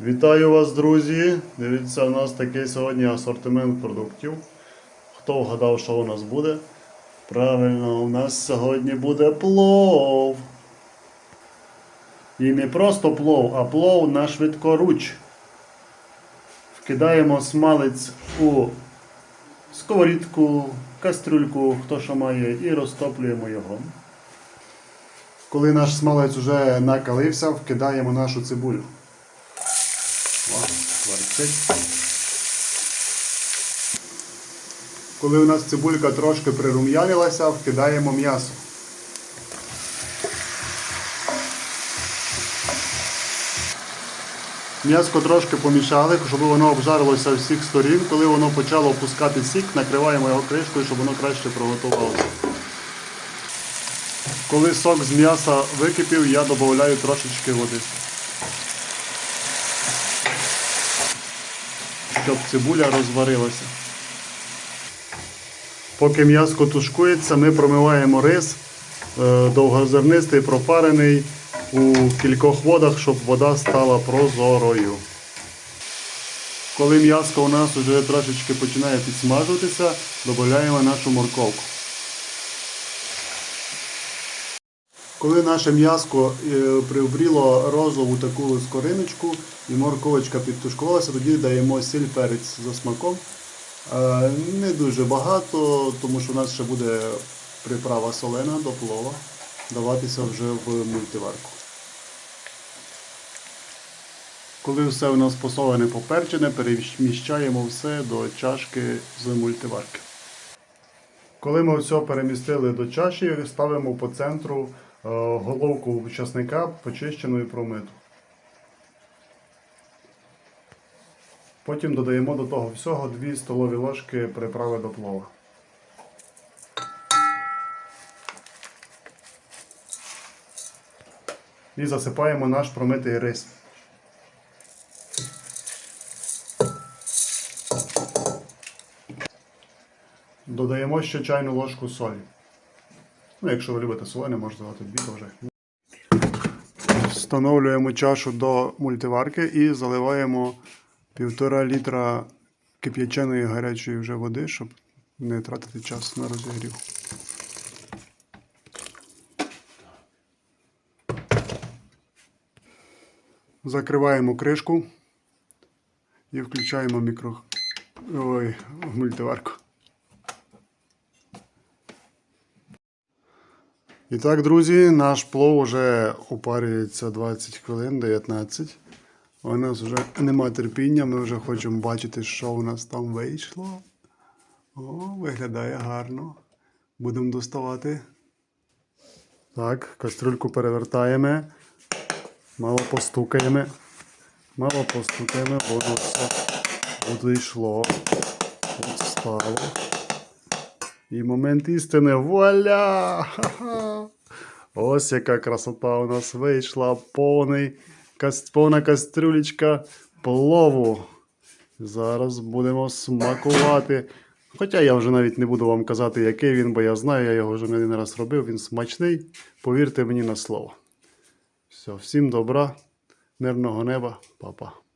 Вітаю вас, друзі! Дивіться, у нас такий сьогодні асортимент продуктів. Хто вгадав, що у нас буде? Правильно, у нас сьогодні буде плов. І не просто плов, а плов на швидкоруч. Вкидаємо смалець у сковорідку, кастрюльку, хто що має, і розтоплюємо його. Коли наш смалець вже накалився, вкидаємо нашу цибулю. Коли у нас цибулька трошки прирум'янилася, вкидаємо м'ясо. М'яско трошки помішали, щоб воно обжарилося всіх сторін. Коли воно почало пускати сік, накриваємо його кришкою, щоб воно краще приготувалося. Коли сок з м'яса википів, я додаю трошечки води. Щоб цибуля розварилася. Поки м'яско тушкується, ми промиваємо рис е, довгозернистий, пропарений у кількох водах, щоб вода стала прозорою. Коли м'яско у нас вже трошечки починає підсмажуватися, додаємо нашу морковку. Коли наше м'яско е, приобріло розову таку скориночку і морковочка підтушкувалася, тоді даємо сіль перець за смаком. Е, Не дуже багато, тому що у нас ще буде приправа солена до плова даватися вже в мультиварку. Коли все у нас посолене поперчене, переміщаємо все до чашки з мультиварки. Коли ми все перемістили до чаші, ставимо по центру головку часника почищену і промиту. Потім додаємо до того всього 2 столові ложки приправи до плова. І засипаємо наш промитий рис. Додаємо ще чайну ложку солі. Ну, якщо ви любите солене, можете додати дві теж. Встановлюємо чашу до мультиварки і заливаємо півтора літра кип'яченої гарячої вже води, щоб не тратити час на розігрів. Закриваємо кришку і включаємо мікро... Ой, мультиварку. І так, друзі, наш плов вже опарюється 20 хвилин, 19. У нас вже нема терпіння, ми вже хочемо бачити, що у нас там вийшло. О, виглядає гарно. Будемо доставати. Так, кастрюльку перевертаємо. Мало постукаємо. Мало постукаємо, воно все одійшло. От стало. І момент істини. Вуаля! Ось яка красота у нас вийшла. Повний, повна кастрюлечка плову. Зараз будемо смакувати. Хоча я вже навіть не буду вам казати, який він, бо я знаю, я його вже не один раз робив. Він смачний. Повірте мені на слово. Все, всім добра, мирного неба, па-па.